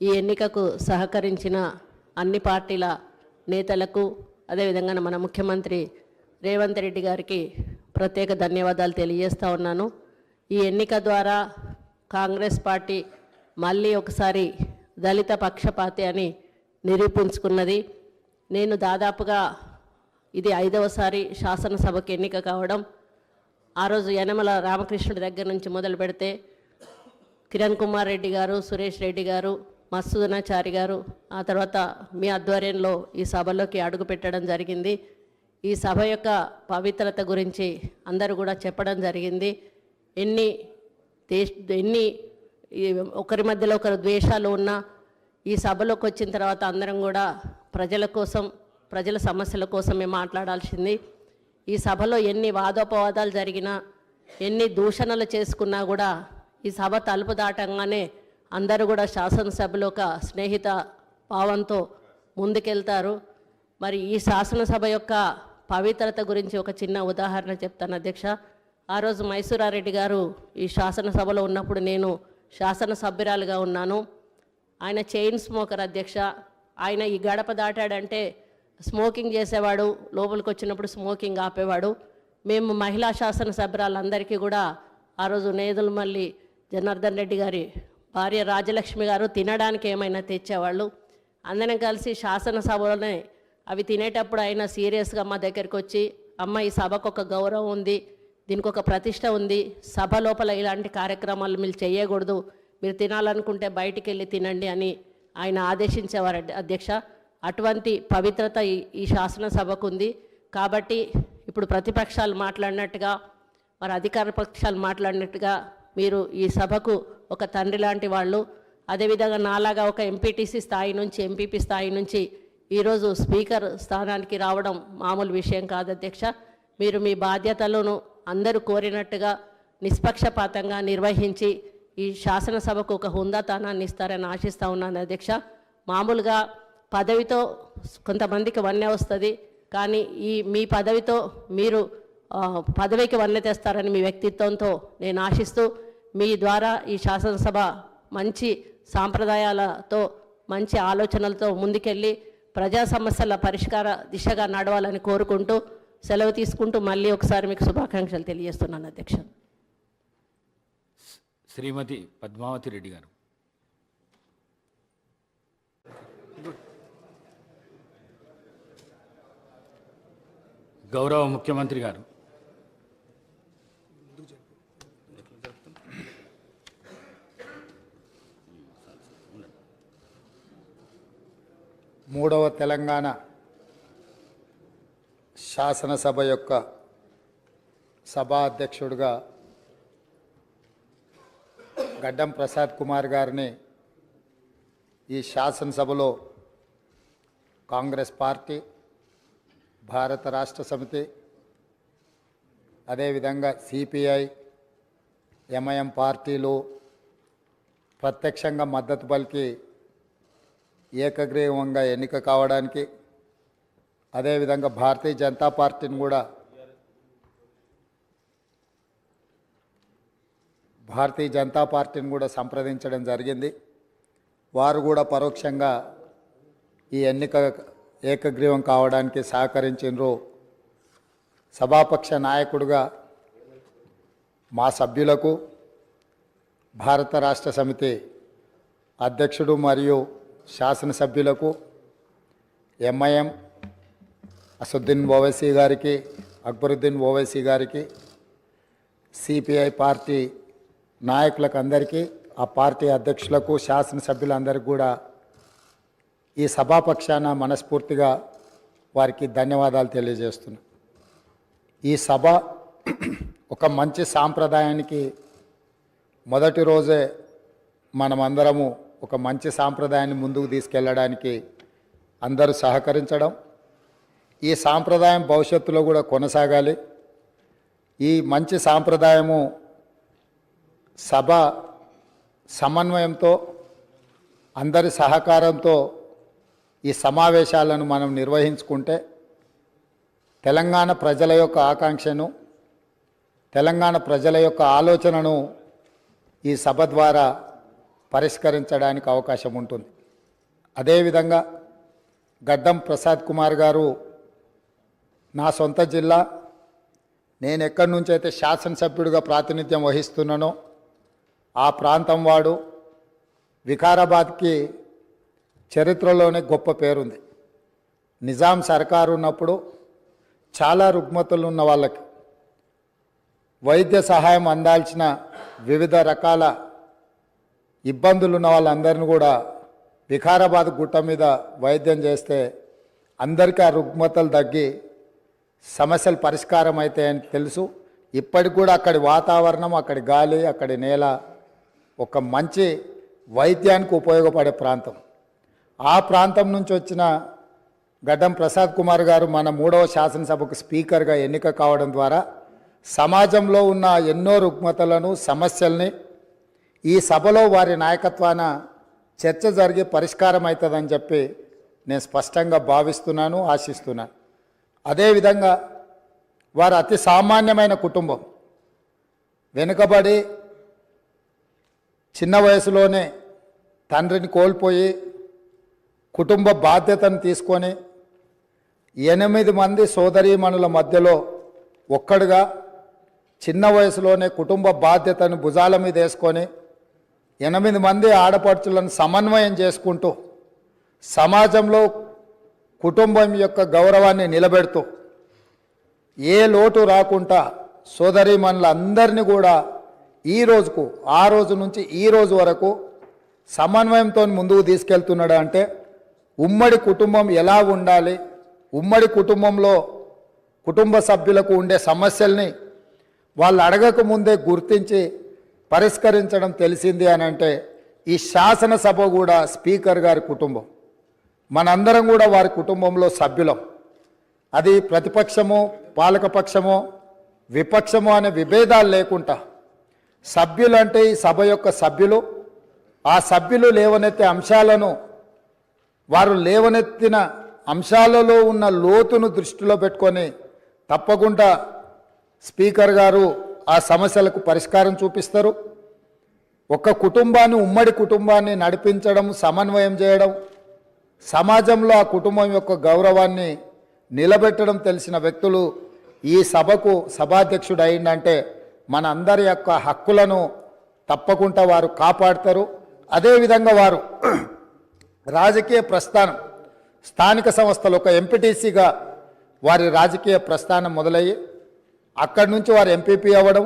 ఈ ఎన్నికకు సహకరించిన అన్ని పార్టీల నేతలకు అదేవిధంగా మన ముఖ్యమంత్రి రేవంత్ రెడ్డి గారికి ప్రత్యేక ధన్యవాదాలు తెలియజేస్తూ ఉన్నాను. ఈ ఎన్నిక ద్వారా కాంగ్రెస్ పార్టీ మళ్ళీ ఒకసారి దళిత పక్షపాతి అని నిరూపించుకున్నది. నేను దాదాపుగా ఇది ఐదవసారి శాసనసభకు ఎన్నిక కావడం. ఆ రోజు యనమల రామకృష్ణుడి దగ్గర నుంచి మొదలు పెడితే కిరణ్ కుమార్ రెడ్డి గారు సురేష్ రెడ్డి గారు మత్సూదనాచారి గారు ఆ తర్వాత మీ ఆధ్వర్యంలో ఈ సభలోకి అడుగు పెట్టడం జరిగింది. ఈ సభ యొక్క పవిత్రత గురించి అందరూ కూడా చెప్పడం జరిగింది. ఎన్ని దేశ ఎన్ని ఒకరి మధ్యలో ఒకరు ద్వేషాలు ఉన్నా ఈ సభలోకి వచ్చిన తర్వాత అందరం కూడా ప్రజల కోసం ప్రజల సమస్యల కోసమే మాట్లాడాల్సింది. ఈ సభలో ఎన్ని వాదోపవాదాలు జరిగినా ఎన్ని దూషణలు చేసుకున్నా కూడా ఈ సభ తలుపు దాటంగానే అందరూ కూడా శాసనసభలో ఒక స్నేహిత భావంతో ముందుకెళ్తారు. మరి ఈ శాసనసభ యొక్క పవిత్రత గురించి ఒక చిన్న ఉదాహరణ చెప్తాను అధ్యక్ష. ఆ రోజు మైసూరారెడ్డి గారు ఈ శాసనసభలో ఉన్నప్పుడు నేను శాసనసభ్యురాలుగా ఉన్నాను. ఆయన చైన్ స్మోకర్ అధ్యక్ష. ఆయన ఈ గడప దాటాడంటే స్మోకింగ్ చేసేవాడు లోపలికి వచ్చినప్పుడు స్మోకింగ్ ఆపేవాడు. మేము మహిళా శాసనసభ్యురాలందరికీ కూడా ఆ రోజు నేదులమల్లి జనార్దన్ రెడ్డి గారి భార్య రాజలక్ష్మి గారు తినడానికి ఏమైనా తెచ్చేవాళ్ళు? అందరం కలిసి శాసనసభలోనే అవి తినేటప్పుడు ఆయన సీరియస్గా మా దగ్గరికి వచ్చి అమ్మ ఈ సభకు ఒక గౌరవం ఉంది దీనికి ఒక ప్రతిష్ట ఉంది సభ లోపల ఇలాంటి కార్యక్రమాలు మీరు చేయకూడదు మీరు తినాలనుకుంటే బయటికి వెళ్ళి తినండి అని ఆయన ఆదేశించేవారు అధ్యక్ష. అటువంటి పవిత్రత ఈ శాసనసభకు ఉంది. కాబట్టి ఇప్పుడు ప్రతిపక్షాలు మాట్లాడినట్టుగా మరి అధికార పక్షాలు మాట్లాడినట్టుగా మీరు ఈ సభకు ఒక తండ్రి లాంటి వాళ్ళు అదేవిధంగా నాలాగా ఒక ఎంపీటీసీ స్థాయి నుంచి ఎంపీపీ స్థాయి నుంచి ఈరోజు స్పీకర్ స్థానానికి రావడం మామూలు విషయం కాదు అధ్యక్ష. మీరు మీ బాధ్యతలను అందరూ కోరినట్టుగా నిష్పక్షపాతంగా నిర్వహించి ఈ శాసనసభకు ఒక హుందాతనాన్ని ఇస్తారని ఆశిస్తూ ఉన్నాను అధ్యక్ష. మామూలుగా పదవితో కొంతమందికి వన్నె వస్తుంది కానీ ఈ మీ పదవితో మీరు పదవికి వన్నె తెస్తారని మీ వ్యక్తిత్వంతో నేను ఆశిస్తూ మీ ద్వారా ఈ శాసనసభ మంచి సాంప్రదాయాలతో మంచి ఆలోచనలతో ముందుకెళ్ళి ప్రజా సమస్యల పరిష్కార దిశగా నడవాలని కోరుకుంటూ సెలవు తీసుకుంటూ మళ్ళీ ఒకసారి మీకు శుభాకాంక్షలు తెలియజేస్తున్నాను అధ్యక్ష. శ్రీమతి పద్మావతి రెడ్డి గారు. గౌరవ ముఖ్యమంత్రి గారు మూడవ తెలంగాణ శాసనసభ యొక్క సభాధ్యక్షుడిగా గడ్డం ప్రసాద్ కుమార్ గారిని ఈ శాసనసభలో కాంగ్రెస్ పార్టీ భారత రాష్ట్ర సమితి అదేవిధంగా సిపిఐ ఎంఐఎం పార్టీలు ప్రత్యక్షంగా మద్దతు పలికి ఏకగ్రీవంగా ఎన్నిక కావడానికి అదేవిధంగా భారతీయ జనతా పార్టీని కూడా భారతీయ జనతా పార్టీని కూడా సంప్రదించడం జరిగింది. వారు కూడా పరోక్షంగా ఈ ఎన్నిక ఏకగ్రీవం కావడానికి సహకరించినరు. సభాపక్ష నాయకుడుగా మా సభ్యులకు భారత రాష్ట్ర సమితి అధ్యక్షుడు మరియు శాసనసభ్యులకు ఎంఐఎం అసదుద్దీన్ ఓవైసీ గారికి అక్బరుద్దీన్ ఓవైసీ గారికి సిపిఐ పార్టీ నాయకులకు అందరికీ ఆ పార్టీ అధ్యక్షులకు శాసనసభ్యులందరికీ కూడా ఈ సభాపక్షాన మనస్ఫూర్తిగా వారికి ధన్యవాదాలు తెలియజేస్తున్నా. ఈ సభ ఒక మంచి సాంప్రదాయానికి మొదటి రోజే మనమందరము ఒక మంచి సాంప్రదాయాన్ని ముందుకు తీసుకెళ్ళడానికి అందరూ సహకరించడం ఈ సాంప్రదాయం భవిష్యత్తులో కూడా కొనసాగాలి. ఈ మంచి సాంప్రదాయము సభ సమన్వయంతో అందరి సహకారంతో ఈ సమావేశాలను మనం నిర్వహించుకుంటే తెలంగాణ ప్రజల యొక్క ఆకాంక్షను తెలంగాణ ప్రజల యొక్క ఆలోచనను ఈ సభ ద్వారా పరిష్కరించడానికి అవకాశం ఉంటుంది. అదేవిధంగా గడ్డం ప్రసాద్ కుమార్ గారు నా సొంత జిల్లా. నేను ఎక్కడి నుంచి అయితే శాసనసభ్యుడిగా ప్రాతినిధ్యం వహిస్తున్నానో ఆ ప్రాంతం వాడు వికారాబాద్కి చరిత్రలోనే గొప్ప పేరుంది. నిజాం సర్కారు ఉన్నప్పుడు చాలా రుగ్మతులు ఉన్న వాళ్ళకి వైద్య సహాయం అందాల్సిన వివిధ రకాల ఇబ్బందులు ఉన్న వాళ్ళందరిని కూడా వికారాబాద్ గుట్ట మీద వైద్యం చేస్తే అందరికీ ఆ రుగ్మతలు తగ్గి సమస్యలు పరిష్కారం అవుతాయని తెలుసు. ఇప్పటికి కూడా అక్కడి వాతావరణం అక్కడి గాలి అక్కడి నేల ఒక మంచి వైద్యానికి ఉపయోగపడే ప్రాంతం. ఆ ప్రాంతం నుంచి వచ్చిన గడ్డం ప్రసాద్ కుమార్ గారు మన మూడవ శాసనసభకు స్పీకర్గా ఎన్నిక కావడం ద్వారా సమాజంలో ఉన్న ఎన్నో రుగ్మతలను సమస్యల్ని ఈ సభలో వారి నాయకత్వాన చర్చ జరిగి పరిష్కారం అవుతుందని చెప్పి నేను స్పష్టంగా భావిస్తున్నాను ఆశిస్తున్నాను. అదేవిధంగా వారు అతి సామాన్యమైన కుటుంబం. వెనుకబడి చిన్న వయసులోనే తండ్రిని కోల్పోయి కుటుంబ బాధ్యతను తీసుకొని ఎనిమిది మంది సోదరీమణుల మధ్యలో ఒక్కడుగా చిన్న వయసులోనే కుటుంబ బాధ్యతను భుజాల మీద వేసుకొని ఎనిమిది మంది ఆడపడుచులను సమన్వయం చేసుకుంటూ సమాజంలో కుటుంబం యొక్క గౌరవాన్ని నిలబెడుతూ ఏ లోటు రాకుండా సోదరీమణులందరినీ కూడా ఈ రోజుకు ఆ రోజు నుంచి ఈ రోజు వరకు సమన్వయంతో ముందుకు తీసుకెళ్తున్నాడు అంటే ఉమ్మడి కుటుంబం ఎలా ఉండాలి ఉమ్మడి కుటుంబంలో కుటుంబ సభ్యులకు ఉండే సమస్యల్ని వాళ్ళు అడగక ముందే గుర్తించి పరిష్కరించడం తెలిసింది అని అంటే ఈ శాసనసభ కూడా స్పీకర్ గారి కుటుంబం. మనందరం కూడా వారి కుటుంబంలో సభ్యులం. అది ప్రతిపక్షము పాలకపక్షము విపక్షము అనే విభేదాలు లేకుండా సభ్యులు అంటే ఈ సభ యొక్క సభ్యులు. ఆ సభ్యులు లేవనెత్తే అంశాలను వారు లేవనెత్తిన అంశాలలో ఉన్న లోతును దృష్టిలో పెట్టుకొని తప్పకుండా స్పీకర్ గారు ఆ సమస్యలకు పరిష్కారం చూపిస్తారు. ఒక కుటుంబాన్ని ఉమ్మడి కుటుంబాన్ని నడిపించడం సమన్వయం చేయడం సమాజంలో ఆ కుటుంబం యొక్క గౌరవాన్ని నిలబెట్టడం తెలిసిన వ్యక్తులు ఈ సభకు సభాధ్యక్షుడు అయిందంటే మన అందరి యొక్క హక్కులను తప్పకుండా వారు కాపాడతారు. అదేవిధంగా వారు రాజకీయ ప్రస్థానం స్థానిక సంస్థలు ఒక ఎంపీటీసీగా వారి రాజకీయ ప్రస్థానం మొదలయ్యి అక్కడి నుంచి వారు ఎంపీపీ అవ్వడం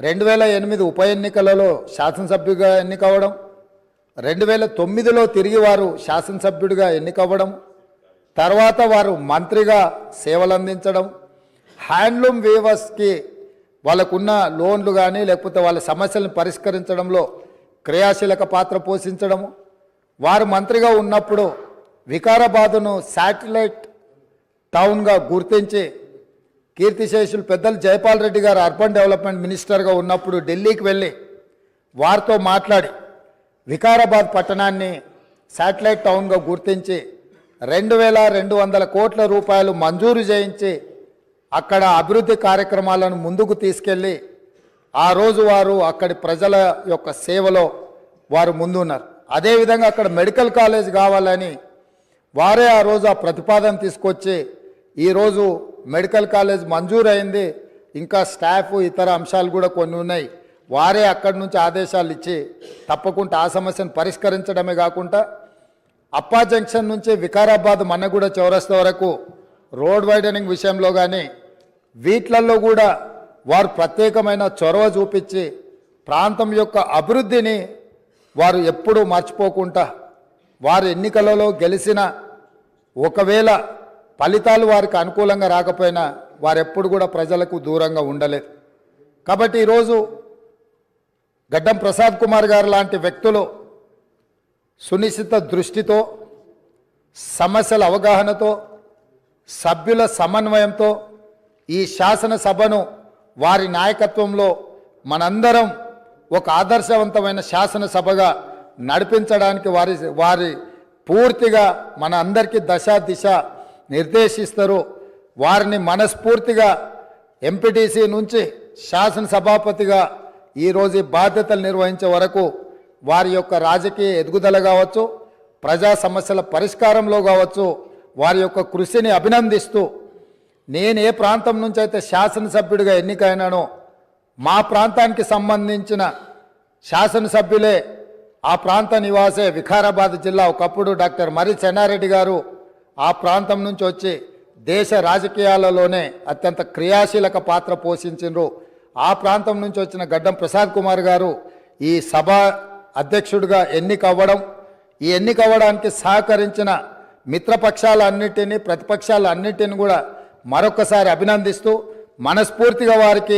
రెండు వేల ఎనిమిది ఉప ఎన్నికలలో శాసనసభ్యుగా ఎన్నికవ్వడం రెండు వేల తొమ్మిదిలో తిరిగి వారు శాసనసభ్యుడిగా ఎన్నికవ్వడం తర్వాత వారు మంత్రిగా సేవలు అందించడం హ్యాండ్లూమ్ వీవర్స్కి వాళ్ళకున్న లోన్లు కానీ లేకపోతే వాళ్ళ సమస్యలను పరిష్కరించడంలో క్రియాశీలక పాత్ర పోషించడము వారు మంత్రిగా ఉన్నప్పుడు వికారాబాదును శాటిలైట్ టౌన్గా గుర్తించి కీర్తిశేషులు పెద్దలు జయపాల్ రెడ్డి గారు అర్బన్ డెవలప్మెంట్ మినిస్టర్గా ఉన్నప్పుడు ఢిల్లీకి వెళ్ళి వారితో మాట్లాడి వికారాబాద్ పట్టణాన్ని శాటిలైట్ టౌన్గా గుర్తించి రెండు వేల రెండు వందల కోట్ల రూపాయలు మంజూరు చేయించి అక్కడ అభివృద్ధి కార్యక్రమాలను ముందుకు తీసుకెళ్ళి ఆ రోజు వారు అక్కడి ప్రజల యొక్క సేవలో వారు ముందున్నారు. అదేవిధంగా అక్కడ మెడికల్ కాలేజ్ కావాలని వారే ఆ రోజు ఆ ప్రతిపాదన తీసుకొచ్చి ఈరోజు మెడికల్ కాలేజ్ మంజూరైంది. ఇంకా స్టాఫ్ ఇతర అంశాలు కూడా కొన్ని ఉన్నాయి. వారే అక్కడి నుంచి ఆదేశాలు ఇచ్చి తప్పకుండా ఆ సమస్యను పరిష్కరించడమే కాకుండా అప్పా జంక్షన్ నుంచి వికారాబాద్ మన్నగూడ చౌరస్తా వరకు రోడ్ వైడనింగ్ విషయంలో కానీ వీటిలలో కూడా వారు ప్రత్యేకమైన చొరవ చూపించి ప్రాంతం యొక్క అభివృద్ధిని వారు ఎప్పుడూ మర్చిపోకుండా వారు ఎన్నికలలో గెలిచిన ఒకవేళ ఫలితాలు వారికి అనుకూలంగా రాకపోయినా వారెప్పుడు కూడా ప్రజలకు దూరంగా ఉండలేదు. కాబట్టి ఈరోజు గడ్డం ప్రసాద్ కుమార్ గారు లాంటి వ్యక్తులు సునిశ్చిత దృష్టితో సమస్యల అవగాహనతో సభ్యుల సమన్వయంతో ఈ శాసనసభను వారి నాయకత్వంలో మనందరం ఒక ఆదర్శవంతమైన శాసనసభగా నడిపించడానికి వారి వారి పూర్తిగా మన అందరికీ దశ దిశ నిర్దేశిస్తారు. వారిని మనస్ఫూర్తిగా ఎంపీటీసీ నుంచి శాసనసభాపతిగా ఈరోజు బాధ్యతలు నిర్వహించే వరకు వారి యొక్క రాజకీయ ఎదుగుదల కావచ్చు ప్రజా సమస్యల పరిష్కారంలో కావచ్చు వారి యొక్క కృషిని అభినందిస్తూ నేను ఏ ప్రాంతం నుంచి అయితే శాసనసభ్యుడిగా ఎన్నికైనానో మా ప్రాంతానికి సంబంధించిన శాసనసభ్యులే ఆ ప్రాంత నివాసే వికారాబాద్ జిల్లా ఒకప్పుడు డాక్టర్ మరి చెన్నారెడ్డి గారు ఆ ప్రాంతం నుంచి వచ్చి దేశ రాజకీయాలలోనే అత్యంత క్రియాశీలక పాత్ర పోషించిండ్రు ఆ ప్రాంతం నుంచి వచ్చిన గడ్డం ప్రసాద్ కుమార్ గారు ఈ సభ అధ్యక్షుడిగా ఎన్నిక అవ్వడం ఈ ఎన్నిక అవ్వడానికి సహకరించిన మిత్రపక్షాలన్నిటినీ ప్రతిపక్షాలన్నిటిని కూడా మరొకసారి అభినందిస్తూ మనస్ఫూర్తిగా వారికి